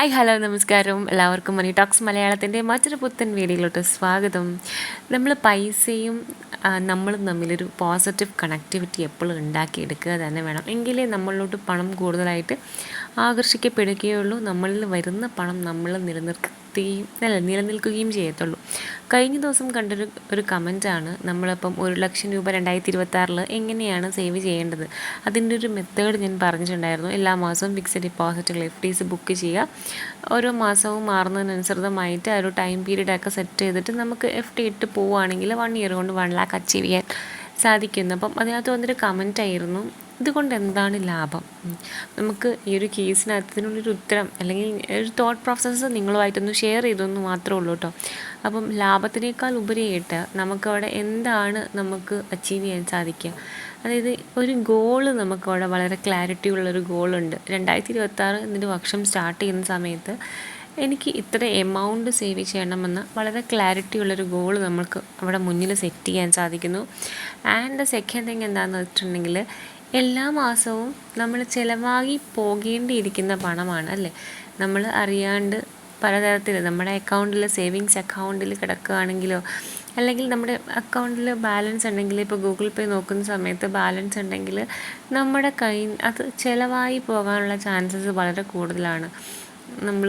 Hi hello നമസ്കാരം. എല്ലാവർക്കും മണി talks മലയാളത്തിന്റെ മറ്റൊരു പുത്തൻ വീഡിയോയിലോട്ട് സ്വാഗതം. നമ്മൾ പൈസയും നമ്മളും തമ്മിലൊരു പോസിറ്റീവ് കണക്ടിവിറ്റി എപ്പോഴും ഉണ്ടാക്കിയെടുക്കുക തന്നെ വേണം. എങ്കിലേ നമ്മളിലോട്ട് പണം കൂടുതലായിട്ട് ആകർഷിക്കപ്പെടുകയുള്ളൂ. നമ്മളിൽ വരുന്ന പണം നമ്മൾ നിലനിർത്തുകയും അല്ല നിലനിൽക്കുകയും ചെയ്യത്തുള്ളൂ. കഴിഞ്ഞ ദിവസം കണ്ടൊരു ഒരു കമന്റാണ് നമ്മളിപ്പം ഒരു ലക്ഷം രൂപ രണ്ടായിരത്തി ഇരുപത്തി എങ്ങനെയാണ് സേവ് ചെയ്യേണ്ടത്? അതിന്റെ ഒരു മെത്തേഡ് ഞാൻ പറഞ്ഞിട്ടുണ്ടായിരുന്നു. എല്ലാ മാസവും ഫിക്സഡ് ഡിപ്പോസിറ്റുകൾ എഫ് ഡീസ് ബുക്ക് ചെയ്യുക. ഓരോ മാസവും മാറുന്നതിനനുസൃതമായിട്ട് ആ ഒരു ടൈം പീരീഡൊക്കെ സെറ്റ് ചെയ്തിട്ട് നമുക്ക് എഫ് ഡി ഇട്ട് പോവുകയാണെങ്കിൽ വൺ ഇയർ കൊണ്ട് വൺ ലാക്ക് അച്ചീവ് ചെയ്യാൻ സാധിക്കുന്നു. അപ്പം അതിനകത്ത് വന്നൊരു കമന്റ് ആയിരുന്നു. ഇതുകൊണ്ട് എന്താണ് ലാഭം നമുക്ക് ഈ ഒരു കേസിനകത്ത് ഇതിനുള്ളൊരു ഉത്തരം അല്ലെങ്കിൽ ഒരു തോട്ട് പ്രോസസ്സ് നിങ്ങളുമായിട്ടൊന്ന് ഷെയർ ചെയ്തെന്ന് മാത്രമേ ഉള്ളൂ കേട്ടോ അപ്പം ലാഭത്തിനേക്കാൾ ഉപരിയായിട്ട് നമുക്കവിടെ എന്താണ് നമുക്ക് അച്ചീവ് ചെയ്യാൻ സാധിക്കുക? അതായത് ഒരു ഗോൾ നമുക്കവിടെ വളരെ ക്ലാരിറ്റി ഉള്ളൊരു ഗോളുണ്ട് രണ്ടായിരത്തി ഇരുപത്താറ് എന്നൊരു വർഷം സ്റ്റാർട്ട് ചെയ്യുന്ന സമയത്ത് എനിക്ക് ഇത്ര എമൗണ്ട് സേവ് ചെയ്യണമെന്ന് വളരെ ക്ലാരിറ്റി ഉള്ളൊരു ഗോൾ നമ്മൾക്ക് അവിടെ മുന്നിൽ സെറ്റ് ചെയ്യാൻ സാധിക്കുന്നു. ആൻഡ് സെക്കൻഡ് തിങ് എന്താണെന്ന് വെച്ചിട്ടുണ്ടെങ്കിൽ എല്ലാ മാസവും നമ്മൾ ചിലവാകി പോകേണ്ടിയിരിക്കുന്ന പണമാണ് അല്ലേ? നമ്മൾ അറിയാണ്ട് പലതരത്തിൽ നമ്മുടെ അക്കൗണ്ടിൽ സേവിങ്സ് അക്കൗണ്ടിൽ കിടക്കുകയാണെങ്കിലോ അല്ലെങ്കിൽ നമ്മുടെ അക്കൗണ്ടിൽ ബാലൻസ് ഉണ്ടെങ്കിൽ ഇപ്പോൾ ഗൂഗിൾ പേ നോക്കുന്ന സമയത്ത് ബാലൻസ് ഉണ്ടെങ്കിൽ നമ്മുടെ കൈ അത് ചിലവായി പോകാനുള്ള ചാൻസസ് വളരെ കൂടുതലാണ്. നമ്മൾ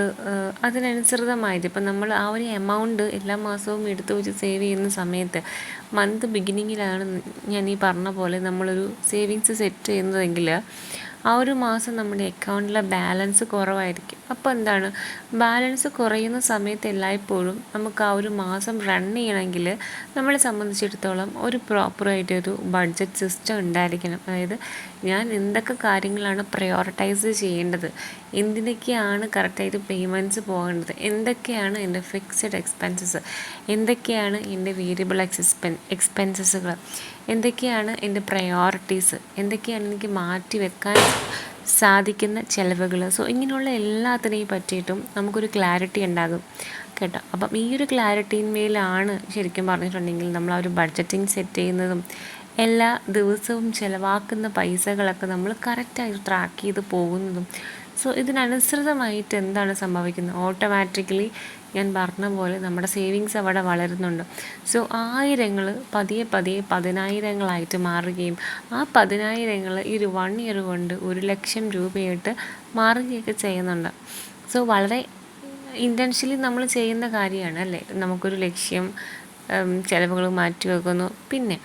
അതിനനുസൃതമായിട്ട് ഇപ്പം നമ്മൾ ആ ഒരു എമൗണ്ട് എല്ലാ മാസവും എടുത്തു വെച്ച് സേവ് ചെയ്യുന്ന സമയത്ത് മന്ത് ബിഗിനിങ്ങിലാണ് ഞാൻ ഈ പറഞ്ഞ പോലെ നമ്മളൊരു സേവിങ്സ് സെറ്റ് ചെയ്യുന്നതെങ്കിൽ ആ ഒരു മാസം നമ്മുടെ അക്കൗണ്ടിലെ ബാലൻസ് കുറവായിരിക്കും. അപ്പോൾ എന്താണ്? ബാലൻസ് കുറയുന്ന സമയത്ത് എല്ലായ്പ്പോഴും നമുക്ക് ആ ഒരു മാസം റൺ ചെയ്യണമെങ്കിൽ നമ്മളെ സംബന്ധിച്ചിടത്തോളം ഒരു പ്രോപ്പറായിട്ടൊരു ബഡ്ജറ്റ് സിസ്റ്റം ഉണ്ടായിരിക്കണം. അതായത് ഞാൻ എന്തൊക്കെ കാര്യങ്ങളാണ് പ്രയോറിറ്റൈസ് ചെയ്യേണ്ടത്? എന്തിനൊക്കെയാണ് കറക്റ്റായിട്ട് പേയ്മെന്റ്സ് പോകേണ്ടത്? എന്തൊക്കെയാണ് എന്റെ ഫിക്സഡ് എക്സ്പെൻസസ് എന്തൊക്കെയാണ് എന്റെ വേരിയബിൾ എക്സ്പെൻ എക്സ്പെൻസസുകൾ എന്തൊക്കെയാണ് എന്റെ പ്രയോറിറ്റീസ് എന്തൊക്കെയാണ് എനിക്ക് മാറ്റി വെക്കാൻ സാധിക്കുന്ന ചിലവുകൾ സോ ഇങ്ങനെയുള്ള എല്ലാത്തിനെയും പറ്റിയിട്ടും നമുക്കൊരു ക്ലാരിറ്റി ഉണ്ടാകും. കേട്ടോ? അപ്പം ഈ ഒരു ക്ലാരിറ്റിന്മേലാണ് ശരിക്കും പറഞ്ഞിട്ടുണ്ടെങ്കിൽ നമ്മൾ ആ ഒരു ബഡ്ജറ്റിംഗ് സെറ്റ് ചെയ്യുന്നതും എല്ലാ ദിവസവും ചിലവാക്കുന്ന പൈസകളൊക്കെ നമ്മൾ കറക്റ്റായി ട്രാക്ക് ചെയ്ത് പോകുന്നതും. സോ ഇതിനനുസൃതമായിട്ട് എന്താണ് സംഭവിക്കുന്നത്? ഓട്ടോമാറ്റിക്കലി ഞാൻ പറഞ്ഞ പോലെ നമ്മുടെ സേവിങ്സ് അവിടെ വളരുന്നുണ്ട്. സോ ആയിരങ്ങൾ പതിയെ പതിയെ പതിനായിരങ്ങളായിട്ട് മാറുകയും ആ പതിനായിരങ്ങൾ ഈ ഒരു വൺ ഇയർ കൊണ്ട് ഒരു ലക്ഷം രൂപയായിട്ട് മാറുകയൊക്കെ ചെയ്യുന്നുണ്ട്. സോ വളരെ ഇന്റൻഷ്യലി നമ്മൾ ചെയ്യുന്ന കാര്യമാണ് അല്ലേ? നമുക്കൊരു ലക്ഷ്യം ചിലവുകൾ മാറ്റി വെക്കുന്നു പിന്നെ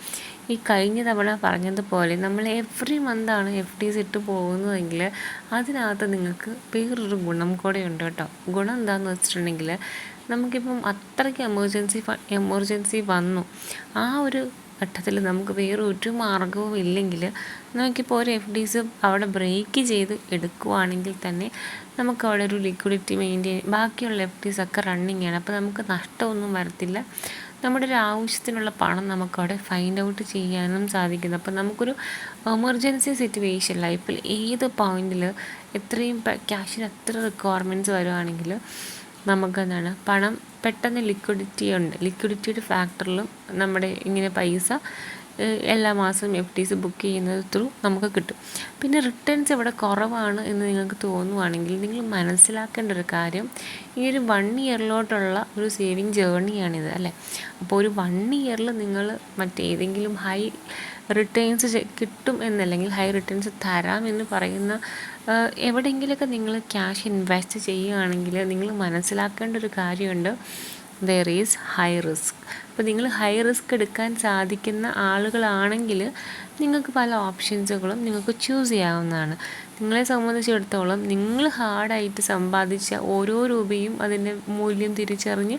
ഈ കഴിഞ്ഞ തവണ പറഞ്ഞതുപോലെ നമ്മൾ എവറി മന്താണ് എഫ് ഡീസ് ഇട്ട് പോകുന്നതെങ്കിൽ അതിനകത്ത് നിങ്ങൾക്ക് വേറൊരു ഗുണം കൂടെ ഉണ്ട് കേട്ടോ. ഗുണം എന്താണെന്ന് വെച്ചിട്ടുണ്ടെങ്കിൽ നമുക്കിപ്പം അത്രയ്ക്ക് എമർജൻസി എമർജൻസി വന്നു. ആ ഒരു ഘട്ടത്തിൽ നമുക്ക് വേറെ ഒരു മാർഗവും ഇല്ലെങ്കിൽ നമുക്കിപ്പോൾ ഒരു എഫ് ഡീസ് അവിടെ ബ്രേക്ക് ചെയ്ത് എടുക്കുവാണെങ്കിൽ തന്നെ നമുക്ക് അവിടെ ഒരു ലിക്വിഡിറ്റി മെയിന്റെയിൻ ബാക്കിയുള്ള എഫ് ഡീസ് ഒക്കെ റണ്ണിങ് ആണ്. അപ്പോൾ നമുക്ക് നഷ്ടമൊന്നും വരത്തില്ല. നമ്മുടെ ഒരു ആവശ്യത്തിനുള്ള പണം നമുക്കവിടെ ഫൈൻഡ് ഔട്ട് ചെയ്യാനും സാധിക്കുന്നു. അപ്പോൾ നമുക്കൊരു എമർജൻസി സിറ്റുവേഷൻ ലൈഫിൽ ഏത് പോയിന്റിൽ എത്രയും ക്യാഷിന് എത്ര റിക്വയർമെന്റ്സ് വരുവാണെങ്കിൽ നമുക്കെന്താണ് പണം പെട്ടെന്ന് ലിക്വിഡിറ്റി ഉണ്ട്. ലിക്വിഡിറ്റിയുടെ ഫാക്ടറിലും നമ്മുടെ ഇങ്ങനെ പൈസ എല്ലാ മാസവും എഫ് ഡീസ് ബുക്ക് ചെയ്യുന്നത് ത്രൂ നമുക്ക് കിട്ടും. പിന്നെ റിട്ടേൺസ് ഇവിടെ കുറവാണ് എന്ന് നിങ്ങൾക്ക് തോന്നുവാണെങ്കിൽ നിങ്ങൾ മനസ്സിലാക്കേണ്ട ഒരു കാര്യം ഈ ഒരു വൺ ഇയറിലോട്ടുള്ള ഒരു സേവിങ് ജേർണിയാണിത് അല്ലേ? അപ്പോൾ ഒരു വൺ ഇയറിൽ നിങ്ങൾ മറ്റേതെങ്കിലും ഹൈ റിട്ടേൺസ് കിട്ടും എന്നല്ലെങ്കിൽ ഹൈ റിട്ടേൺസ് തരാം എന്ന് പറയുന്ന എവിടെയെങ്കിലുമൊക്കെ നിങ്ങൾ ക്യാഷ് ഇൻവെസ്റ്റ് ചെയ്യുകയാണെങ്കിൽ നിങ്ങൾ മനസ്സിലാക്കേണ്ട ഒരു കാര്യമുണ്ട്. ദർ ഈസ് ഹൈ റിസ്ക് അപ്പോൾ നിങ്ങൾ ഹൈ റിസ്ക് എടുക്കാൻ സാധിക്കുന്ന ആളുകളാണെങ്കിൽ നിങ്ങൾക്ക് പല ഓപ്ഷൻസുകളും നിങ്ങൾക്ക് ചൂസ് ചെയ്യാവുന്നതാണ്. നിങ്ങളെ സംബന്ധിച്ചിടത്തോളം നിങ്ങൾ ഹാർഡായിട്ട് സമ്പാദിച്ച ഓരോ രൂപയും അതിന്റെ മൂല്യം തിരിച്ചറിഞ്ഞ്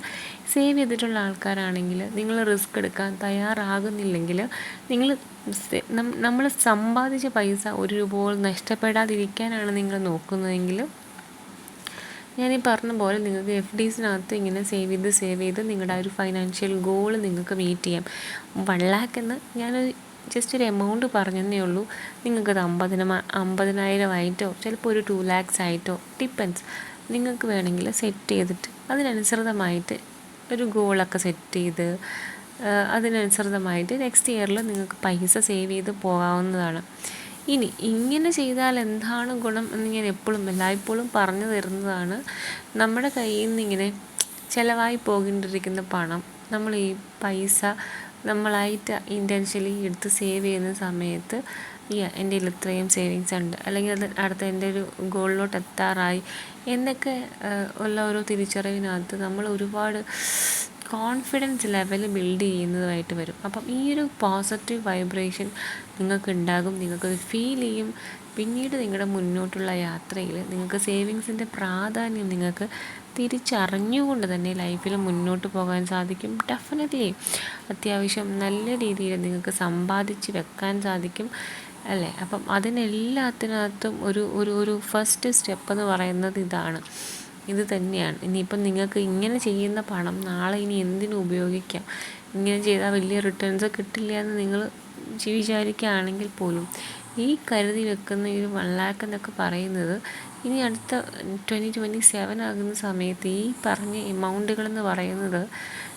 സേവ് ചെയ്തിട്ടുള്ള ആൾക്കാരാണെങ്കിൽ നിങ്ങൾ റിസ്ക് എടുക്കാൻ തയ്യാറാകുന്നില്ലെങ്കിൽ നിങ്ങൾ നമ്മൾ സമ്പാദിച്ച പൈസ ഒരു രൂപ പോലും നഷ്ടപ്പെടാതിരിക്കാനാണ് നിങ്ങൾ നോക്കുന്നതെങ്കിൽ ഞാൻ ഈ പറഞ്ഞ പോലെ നിങ്ങൾക്ക് എഫ് ഡീസിനകത്ത് ഇങ്ങനെ സേവ് ചെയ്ത് സേവ് ചെയ്ത് നിങ്ങളുടെ ആ ഒരു ഫൈനാൻഷ്യൽ ഗോൾ നിങ്ങൾക്ക് മീറ്റ് ചെയ്യാം. വൺ ലാക്ക് എന്ന് ഞാനൊരു ജസ്റ്റ് ഒരു എമൗണ്ട് പറഞ്ഞതേ ഉള്ളൂ. നിങ്ങൾക്കത് അമ്പതിന അമ്പതിനായിരം ആയിട്ടോ ചിലപ്പോൾ ഒരു ടു ലാക്സ് ആയിട്ടോ ഡിപ്പെൻസ് നിങ്ങൾക്ക് വേണമെങ്കിൽ സെറ്റ് ചെയ്തിട്ട് അതിനനുസൃതമായിട്ട് ഒരു ഗോളൊക്കെ സെറ്റ് ചെയ്ത് അതിനനുസൃതമായിട്ട് നെക്സ്റ്റ് ഇയറിൽ നിങ്ങൾക്ക് പൈസ സേവ് ചെയ്ത് പോകാവുന്നതാണ്. ഇനി ഇങ്ങനെ ചെയ്താൽ എന്താണ് ഗുണം എന്ന് ഞാൻ എപ്പോഴും എല്ലായ്പ്പോഴും പറഞ്ഞു തരുന്നതാണ്. നമ്മുടെ കയ്യിൽ നിന്ന് ഇങ്ങനെ ചിലവായി പോകേണ്ടിയിരിക്കുന്ന പണം നമ്മൾ ഈ പൈസ നമ്മളായിട്ട് ഇന്റൻഷ്യലി എടുത്ത് സേവ് ചെയ്യുന്ന സമയത്ത് ഈ എന്റെ കയ്യിൽ ഇത്രയും സേവിങ്സ് ഉണ്ട്. അല്ലെങ്കിൽ അത് അടുത്ത എന്റെ ഒരു ഗോളിലോട്ട് എത്താറായി എന്നൊക്കെ ഉള്ള ഓരോ തിരിച്ചറിവിനകത്ത് നമ്മൾ ഒരുപാട് കോൺഫിഡൻസ് ലെവൽ ബിൽഡ് ചെയ്യുന്നതുമായിട്ട് വരും. അപ്പം ഈ ഒരു പോസിറ്റീവ് വൈബ്രേഷൻ നിങ്ങൾക്ക് ഉണ്ടാകും നിങ്ങൾക്കത് ഫീൽ ചെയ്യും. പിന്നീട് നിങ്ങളുടെ മുന്നോട്ടുള്ള യാത്രയിൽ നിങ്ങൾക്ക് സേവിങ്സിന്റെ പ്രാധാന്യം നിങ്ങൾക്ക് തിരിച്ചറിഞ്ഞുകൊണ്ട് തന്നെ ലൈഫിൽ മുന്നോട്ട് പോകാൻ സാധിക്കും. ഡെഫിനറ്റ്ലി അത്യാവശ്യം നല്ല രീതിയിൽ നിങ്ങൾക്ക് സമ്പാദിച്ച് വെക്കാൻ സാധിക്കും അല്ലേ? അപ്പം അതിനെല്ലാത്തിനകത്തും ഒരു ഒരു ഒരു ഫസ്റ്റ് സ്റ്റെപ്പ് എന്ന് പറയുന്നത് ഇതാണ്. ഇത് തന്നെയാണ്. ഇനിയിപ്പം നിങ്ങൾക്ക് ഇങ്ങനെ ചെയ്യുന്ന പണം നാളെ ഇനി എന്തിനു ഉപയോഗിക്കാം? ഇങ്ങനെ ചെയ്താൽ വലിയ റിട്ടേൺസ് കിട്ടില്ല എന്ന് നിങ്ങൾ വിചാരിക്കുകയാണെങ്കിൽ പോലും ഈ കരുതി വെക്കുന്ന ഈ വൺ ലാക്ക് എന്നൊക്കെ പറയുന്നത് ഇനി അടുത്ത ട്വന്റി ട്വന്റി സെവൻ ആകുന്ന സമയത്ത് ഈ പറഞ്ഞ എമൗണ്ടുകളെന്ന് പറയുന്നത്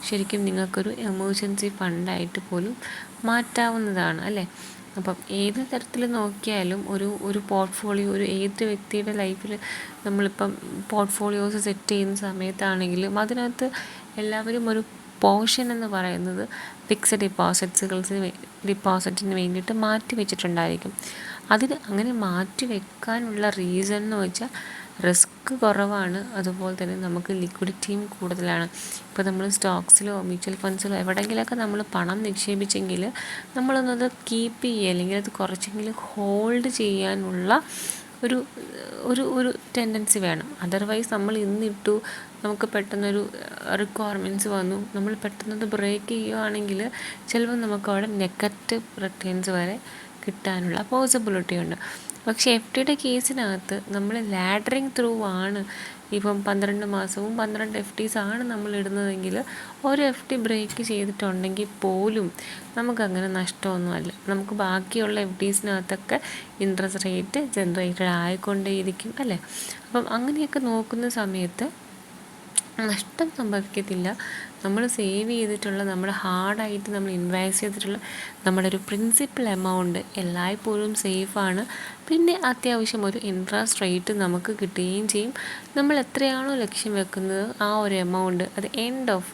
ശരിക്കും നിങ്ങൾക്കൊരു എമർജൻസി ഫണ്ടായിട്ട് പോലും മാറ്റാവുന്നതാണ് അല്ലേ? അപ്പം ഏത് തരത്തിൽ നോക്കിയാലും ഒരു ഒരു പോർട്ട്ഫോളിയോ ഒരു ഏത് വ്യക്തിയുടെ ലൈഫിൽ നമ്മളിപ്പം പോർട്ട്ഫോളിയോസ് സെറ്റ് ചെയ്യുന്ന സമയത്താണെങ്കിലും അതിനകത്ത് എല്ലാവരും ഒരു പോർഷൻ എന്ന് പറയുന്നത് ഫിക്സഡ് ഡിപ്പോസിറ്റ്സുകൾസിന് ഡിപ്പോസിറ്റിന് വേണ്ടിയിട്ട് മാറ്റി വെച്ചിട്ടുണ്ടായിരിക്കും. അതിന് അങ്ങനെ മാറ്റി വെക്കാനുള്ള റീസൺ എന്ന് വെച്ചാൽ റിസ്ക് കുറവാണ്. അതുപോലെ തന്നെ നമുക്ക് ലിക്വിഡിറ്റിയും കൂടുതലാണ്. ഇപ്പോൾ നമ്മൾ സ്റ്റോക്സിലോ മ്യൂച്വൽ ഫണ്ട്സിലോ എവിടെയെങ്കിലുമൊക്കെ നമ്മൾ പണം നിക്ഷേപിച്ചെങ്കിൽ നമ്മളൊന്നത് കീപ്പ് ചെയ്യുക അല്ലെങ്കിൽ അത് കുറച്ചെങ്കിലും ഹോൾഡ് ചെയ്യാനുള്ള ഒരു ഒരു ഒരു ടെൻഡൻസി വേണം. അതർവൈസ് നമ്മൾ ഇന്നിട്ടു നമുക്ക് പെട്ടെന്നൊരു റിക്വയർമെന്റ്സ് വന്നു. നമ്മൾ പെട്ടെന്നത് ബ്രേക്ക് ചെയ്യുകയാണെങ്കിൽ ചിലപ്പോൾ നമുക്ക് അവിടെ നെഗറ്റീവ് റിട്ടേൺസ് വരെ കിട്ടാനുള്ള പോസിബിലിറ്റി ഉണ്ട്. പക്ഷേ എഫ് ഡിയുടെ കേസിനകത്ത് നമ്മൾ ലാഡറിങ് ത്രൂ ആണ്. ഇപ്പം പന്ത്രണ്ട് മാസവും പന്ത്രണ്ട് എഫ് ടിസ് ആണ് നമ്മൾ ഇടുന്നതെങ്കിൽ ഒരു എഫ് ടി ബ്രേക്ക് ചെയ്തിട്ടുണ്ടെങ്കിൽ പോലും നമുക്കങ്ങനെ നഷ്ടമൊന്നുമല്ല. നമുക്ക് ബാക്കിയുള്ള എഫ് ഡീസിനകത്തൊക്കെ ഇൻട്രസ്റ്റ് റേറ്റ് ജനറേറ്റഡ് ആയിക്കൊണ്ടേയിരിക്കും അല്ലേ? അപ്പം അങ്ങനെയൊക്കെ നോക്കുന്ന സമയത്ത് നഷ്ടം സംഭവിക്കത്തില്ല. നമ്മൾ സേവ് ചെയ്തിട്ടുള്ള നമ്മൾ ഹാർഡായിട്ട് നമ്മൾ ഇൻവെസ്റ്റ് ചെയ്തിട്ടുള്ള നമ്മുടെ ഒരു പ്രിൻസിപ്പൽ എമൗണ്ട് എല്ലായ്പ്പോഴും സേഫാണ് പിന്നെ അത്യാവശ്യം ഒരു ഇൻട്രസ്റ്റ് റേറ്റ് നമുക്ക് കിട്ടുകയും ചെയ്യും. നമ്മൾ എത്രയാണോ ലക്ഷ്യം വെക്കുന്നത് ആ ഒരു എമൗണ്ട് അത് എൻഡ് ഓഫ്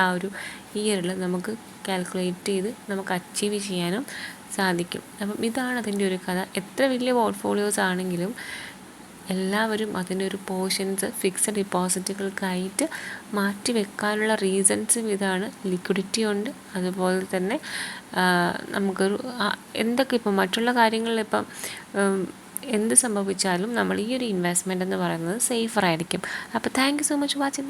ആ ഒരു ഇയറിൽ നമുക്ക് കാൽക്കുലേറ്റ് ചെയ്ത് നമുക്ക് അച്ചീവ് ചെയ്യാനും സാധിക്കും. അപ്പം ഇതാണ് അതിന്റെ ഒരു കഥ. എത്ര വലിയ പോർട്ട്ഫോളിയോസ് ആണെങ്കിലും എല്ലാവരും അതിനൊരു പോർഷൻസ് ഫിക്സഡ് ഡിപ്പോസിറ്റുകൾക്കായിട്ട് മാറ്റി വെക്കാനുള്ള റീസൺസും ഇതാണ്. ലിക്വിഡിറ്റി ഉണ്ട്. അതുപോലെ തന്നെ നമുക്കൊരു എന്തൊക്കെ ഇപ്പം മറ്റുള്ള കാര്യങ്ങളിൽ ഇപ്പം എന്ത് സംഭവിച്ചാലും നമ്മൾ ഈ ഒരു ഇൻവെസ്റ്റ്മെന്റ് എന്ന് പറയുന്നത് സേഫറായിരിക്കും അപ്പോൾ thank you so much watching